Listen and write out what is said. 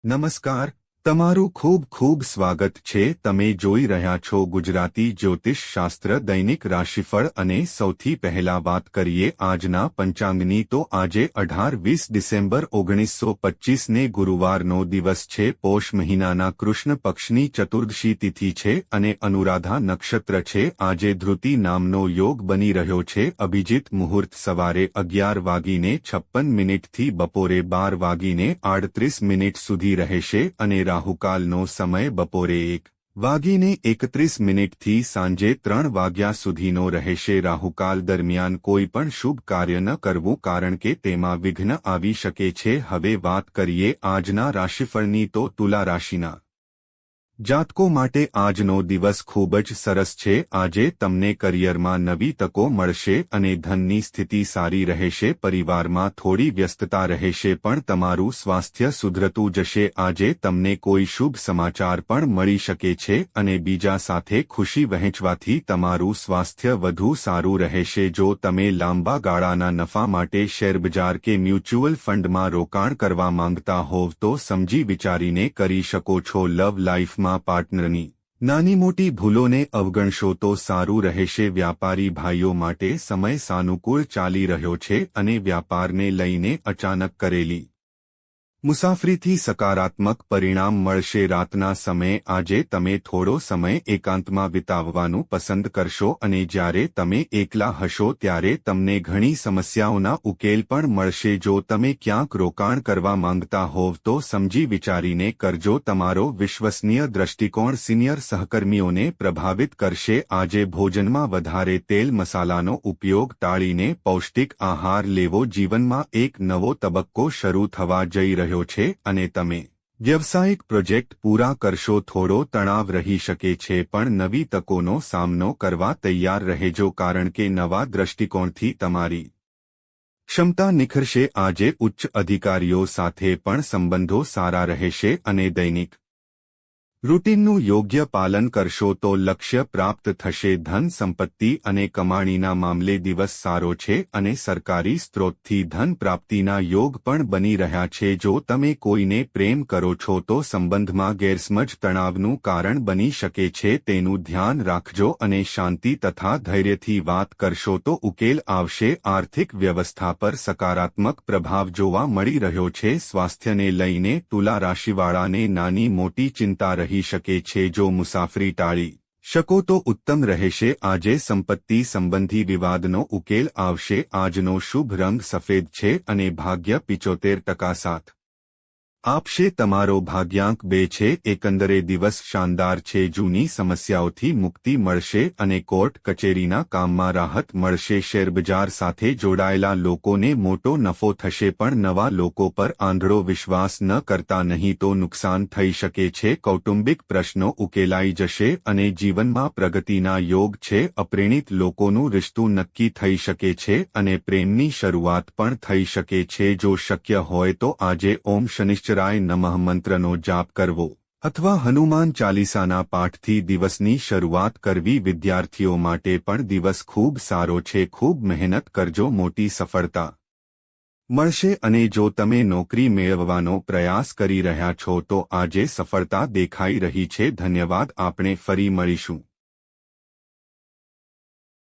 નમસ્કાર. તમારું ખૂબ ખૂબ સ્વાગત છે. તમે જોઈ રહ્યા છો ગુજરાતી જ્યોતિષ શાસ્ત્ર દૈનિક રાશિફળ અને સૌથી પહેલા વાત કરીએ આજના પંચાંગની. તો આજે અઢાર વીસ ડિસેમ્બર ઓગણીસો પચ્ચીસને ગુરુવારનો દિવસ છે. પોષ મહિનાના કૃષ્ણ પક્ષની ચતુર્દશી તિથિ છે અને અનુરાધા નક્ષત્ર છે. આજે ધૃતિ નામનો યોગ બની રહ્યો છે. અભિજીત મુહૂર્ત સવારે અગિયાર વાગીને છપ્પન મિનિટથી બપોરે બાર વાગીને આડત્રીસ મિનિટ સુધી રહેશે અને રાહુકાલનો સમય બપોરે એક વાગીને એકત્રીસ મિનિટથી સાંજે ત્રણ વાગ્યા સુધીનો રહેશે. રાહુકાલ દરમિયાન કોઈ પણ શુભ કાર્ય ન કરવું કારણ કે તેમાં વિઘ્ન આવી શકે છે. હવે વાત કરીએ આજના રાશિફળની તો તુલા રાશિના. જાતકો માટે આજનો દિવસ ખૂબ જ સરસ છે. આજે તમને કરિયરમાં નવી તકો મળશે અને ધનની સ્થિતિ સારી રહેશે, પરિવારમાં થોડી વ્યસ્તતા રહેશે, પણ તમારું સ્વાસ્થ્ય સુધરતું જશે. આજે તમને કોઈ શુભ સમાચાર પણ મળી શકે છે અને બીજા સાથે ખુશી વહેંચવાથી તમારું સ્વાસ્થ્ય વધુ સારું રહેશે. જો તમે લાંબા ગાળાના નફા માટે શેરબજાર કે મ્યુચ્યુઅલ ફંડમાં રોકાણ કરવા માંગતા હોવ તો સમજી વિચારીને કરી શકો છો. લવ લાઈફમાં પાર્ટનરની નાની મોટી ભૂલોને અવગણશો તો સારું રહેશે. વ્યાપારી ભાઈઓ માટે સમય સાનુકૂળ ચાલી રહ્યો છે અને વ્યાપારને લઈને અચાનક કરેલી મુસાફરીથી સકારાત્મક પરિણામ મળશે. રાતના સમયે આજે તમે થોડો સમય એકાંતમાં વિતાવવાનું પસંદ કરશો અને જ્યારે તમે એકલા હશો ત્યારે તમને ઘણી સમસ્યાઓના ઉકેલ પણ મળશે. જો તમે ક્યાંક રોકાણ કરવા માંગતા હોવ તો સમજી વિચારીને કરજો. તમારો વિશ્વસનીય દ્રષ્ટિકોણ સિનિયર સહકર્મીઓને પ્રભાવિત કરશે. આજે ભોજનમાં વધારે તેલ મસાલાનો ઉપયોગ ટાળીને પૌષ્ટિક આહાર લેવો. જીવનમાં એક નવો તબક્કો શરૂ થવા જઈ રહ્યો રહ્યો છે અને તમે વ્યવસાયિક પ્રોજેક્ટ પૂરા કરશો, થોડો તણાવ રહી શકે છે, પણ નવી તકોનો સામનો કરવા તૈયાર રહેજો, કારણ કે નવા દ્રષ્ટિકોણથી તમારી ક્ષમતા નિખરશે. આજે ઉચ્ચ અધિકારીઓ સાથે પણ સંબંધો સારા રહેશે અને દૈનિક રૂટીનનું યોગ્ય પાલન કરશો તો લક્ષ્ય પ્રાપ્ત થશે, ધન સંપત્તિ અને કમાણીના મામલે દિવસ સારો છે અને સરકારી સ્ત્રોતથી ધન પ્રાપ્તિના યોગ પણ બની રહ્યા છે. જો તમે કોઈને પ્રેમ કરો છો તો સંબંધમાં ગેરસમજ તણાવનું કારણ બની શકે છે. તેનું ધ્યાન રાખજો અને શાંતિ તથા ધૈર્યથી વાત કરશો તો ઉકેલ આવશે. આર્થિક વ્યવસ્થા પર સકારાત્મક પ્રભાવ જોવા મળી રહ્યો છે. સ્વાસ્થ્યને લઈને તુલા રાશિવાળાને નાની મોટી ચિંતા રહી રહી શકે છે જો મુસાફરી ટાળી શકો તો ઉત્તમ રહેશે. આજે સંપત્તિ સંબંધી વિવાદનો ઉકેલ આવશે. આજનો શુભ રંગ સફેદ છે અને ભાગ્ય પિચોતેર ટકા સાથ આપશે તમારો ભાગ્યાંક બે છે, એકંદરે દિવસ શાનદાર છે, જૂની સમસ્યાઓથી મુક્તિ મળશે અને કોર્ટ કચેરીના કામમાં રાહત મળશે. શેરબજાર સાથે જોડાયેલા લોકોને મોટો નફો થશે પણ નવા લોકો પર આંધળો વિશ્વાસ ન કરતા નહીં તો નુકસાન થઈ શકે છે. કૌટુંબિક પ્રશ્નો ઉકેલાઈ જશે અને જીવનમાં પ્રગતિના યોગ છે. અપ્રેણિત લોકોનું રિશ્તું નક્કી થઈ શકે છે અને પ્રેમની શરૂઆત પણ થઈ શકે છે. જો શક્ય હોય તો આજે ઓમ શનિશ્ચર અક્ષરાય નમઃ મંત્રનો જાપ કરવો અથવા હનુમાન ચાલીસાના પાઠથી દિવસની શરૂઆત કરવી વિદ્યાર્થીઓ માટે પણ દિવસ ખૂબ સારો છે, ખૂબ મહેનત કરજો, મોટી સફળતા મળશે અને જો તમે નોકરી મેળવવાનો પ્રયાસ કરી રહ્યા છો તો આજે સફળતા દેખાઈ રહી છે. ધન્યવાદ, આપણે ફરી મળીશું.